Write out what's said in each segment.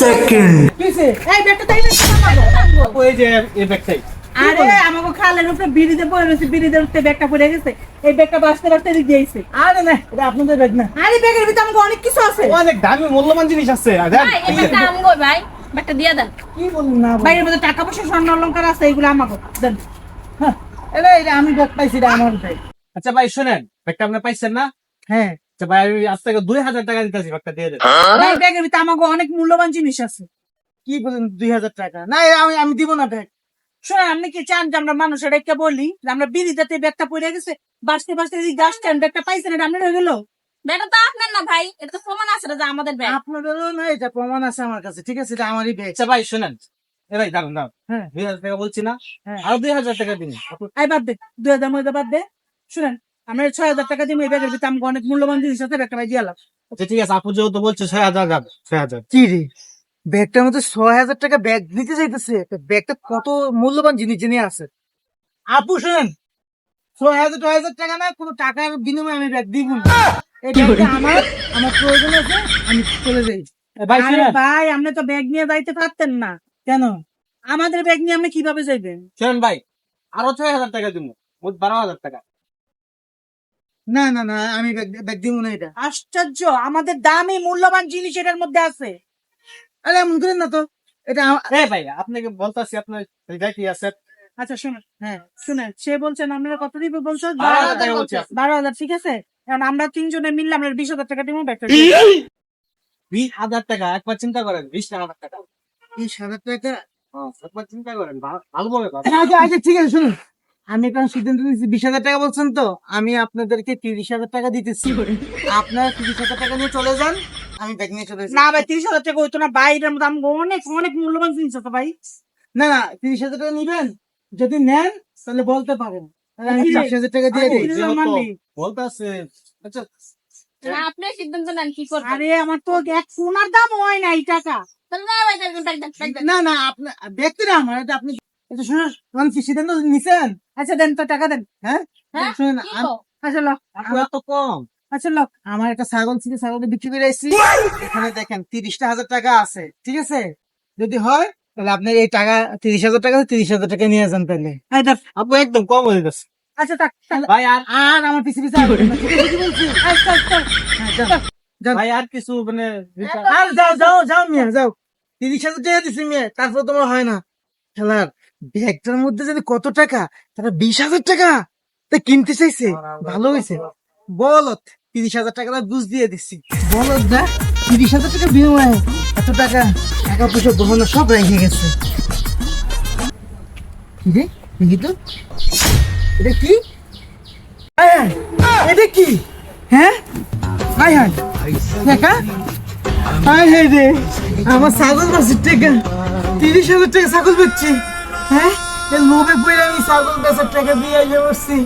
second. এই ব্যাগটা তাই ওই যে এই ব্যাগটাই। আরে আমাগো খালের উপরে বিড়িতে পড়ে রয়েছে বিড়িতে উঠতে ব্যাগটা পড়ে গেছে। এই ব্যাগটা বাঁচতে বাঁচতে এদিক দিয়েছে আরে না এটা আপনাদের ব্যাগ না। আরে ব্যাগের ভিতরে আমাকে অনেক কিছু আছে। অনেক দামি মূল্যবান জিনিস আছে ভাই এই আমগো ভাই। ব্যাগটা দিয়ে দেন। কি বলুন না বাইরের মধ্যে টাকা পয়সা স্বর্ণ অলঙ্কার আছে এগুলো আমাকে দেন। হ্যাঁ, এটা আমি ব্যাগ পাইছি এটা আমার ব্যাগ। আচ্ছা ভাই শুনেন ব্যাগটা আপনি পাইছেন না? হ্যাঁ। ভাই আমি আজ থেকে দুই হাজার টাকা দিতেছি ব্যাগটা দিয়ে দেন। ভাই ব্যাগের ভিতরে আমাকে অনেক মূল্যবান জিনিস আছে। কি বলেন দুই হাজার টাকা? না আমি আমি দিব না ব্যাগ শোনেন আপনি কি চান যে আমরা মানুষের একটা বলি যে আমরা বিড়িতে ব্যাগটা পড়ে গেছে বাঁচতে বাঁচতে দিয়ে আসছেন ব্যাগটা পাইছেন এটা আপনার হয়ে গেল? ব্যাগটা তো আপনার না ভাই। এটা তো প্রমাণ আছে যে আমাদের ব্যাগ। আপনাদেরও না এটা প্রমাণ আছে আমার কাছে ঠিক আছে? এটা আমারই ব্যাগ। আচ্ছা ভাই শুনেন। এ ভাই দাঁড়ান দাঁড়ান। হ্যাঁ। দুই হাজার টাকা বলছি না? হ্যাঁ। আরও দুই হাজার টাকা দিন। আই বাদ দে। দুই হাজার মধ্যে বাদ দে। শুনেন আমরা ছয় হাজার টাকা দিয়ে এই ব্যাগের ভিতরে আমাকে অনেক মূল্যবান জিনিস আছে ব্যাগটা ভাই দিয়ে আলাম আচ্ছা ঠিক আছে আপু যেহেতু বলছে ছয় হাজার যাবে ছয় হাজার। কি রে ব্যাগটার মধ্যে ছয় হাজার টাকা ব্যাগ নিতে চাইতেছে ব্যাগটা কত মূল্যবান জিনিস জেনে আছে। আপু শুনেন ছয় হাজার ছয় হাজার টাকা না কোনো টাকার বিনিময়ে আমি ব্যাগ দিব না। এই ব্যাগটা আমার আমার প্রয়োজন আছে আমি চলে যাই। ভাই ভাই আপনি তো ব্যাগ নিয়ে যাইতে পারতেন না। কেন? আমাদের ব্যাগ নিয়ে আপনি কীভাবে যাইবেন? শুনেন ভাই আরও ছয় হাজার টাকা দিব মোট বারো হাজার টাকা। না না না আমি ব্যাগ ব্যাগ দিব না এটা। আশ্চর্য আমাদের দামি মূল্যবান জিনিস এটার মধ্যে আছে। আরে এমন করেন না তো। এটা এ ভাই আপনাকে বলতেছি আপনার কি আছে। আচ্ছা শুনুন হ্যাঁ শুনেন সে বলছেন আপনারা কত দিবে বলছো? বারো হাজার ঠিক আছে? এখন আমরা তিনজনে মিললে আমরা বিশ হাজার টাকা দিব ব্যাগটা বিশ হাজার টাকা একবার চিন্তা করেন বিশ হাজার টাকা। বিশ হাজার টাকা? হ্যাঁ, একবার চিন্তা করেন ভালো বলে কথা। আচ্ছা আচ্ছা ঠিক আছে শুনুন। আমি এখন সিদ্ধান্ত নিয়েছি বিশ হাজার টাকা বলছেন তো আমি আপনাদেরকে তিরিশ হাজার টাকা দিতেছি। আপনারা তিরিশ হাজার টাকা নিয়ে চলে যান আমি ব্যাগ নিয়ে চলে না ভাই তিরিশ হাজার টাকা হইতো না বাইরের মধ্যে আমাকে অনেক অনেক মূল্যবান জিনিস আছে ভাই। না না তিরিশ হাজার টাকা নিবেন যদি নেন তাহলে বলতে পারেন। তিরিশ হাজার টাকা দিয়ে দিই। আচ্ছা। আপনি সিদ্ধান্ত নেন কি করবেন? আরে আমার তো এক সোনার দাম হয় না এই টাকা। তাহলে না ভাই না না আপনার ব্যক্তি না আমার আপনি এটা শুনুন কি সিদ্ধান্ত নিছেন? আচ্ছা দেন তো টাকা দেন হ্যাঁ? শুনুন কও? আচ্ছা লো। এত কম? আচ্ছা লো। আমার একটা ছাগল ছিল বিক্রি করে আসছি। এখানে দেখেন তিরিশটা হাজার টাকা আছে ঠিক আছে? যদি হয় তাহলে আপনার এই টাকা তিরিশ হাজার টাকা তিরিশ হাজার টাকা নিয়ে যান তাহলে। আপু একদম কম হয়ে গেছে। আচ্ছা থাক ভাই আর আর আমার আচ্ছা আচ্ছা। হ্যাঁ। ভাই আর কিছু মানে আর যাও যাও যাও মিয়া যাও। তিরিশ হাজার টাকা দিছি মিয়া। তারপর তোমার হয় না। খেলার। ব্যাগটার মধ্যে যদি কত টাকা তারা বিশ হাজার টাকা? তা কিনতে চাইছে? ভালো হয়েছে। বলত তিরিশ হাজার টাকা বুঝ দিয়ে দিচ্ছি বলত না তিরিশ হাজার টাকা বিনিময়ে এত টাকা টাকা পয়সা গহনা সব রেখে গেছে। কি রে দেখি তো এটা কি? আয় এটা কি? হ্যাঁ? হাই হাই টাকা হাই হাই রে আমার ছাগল বাসির টাকা তিরিশ হাজার টাকা ছাগল বেচছি। হ্যাঁ? লোভে পড়ে আমি ছাগল বেচার টাকা দিয়ে আইলে বসছি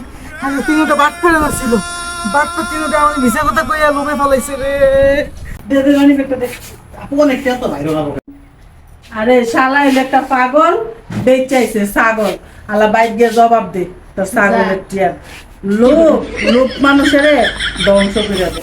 আমি তিনটা বাট পড়ে যাচ্ছিল। বাট পর তিনটা আমার ভিসা কথা কইয়া লোভে ফেলাইছে রে। দে দে রানি ব্যাগটা দে। অনেকটা তো হবে আরে শালা হইল একটা পাগল বেচাইছে ছাগল। আলা বাইক দিয়ে জবাব দে তোর ছাগলের টিয়ার। লোক লোক মানুষের ধ্বংস করে দেবে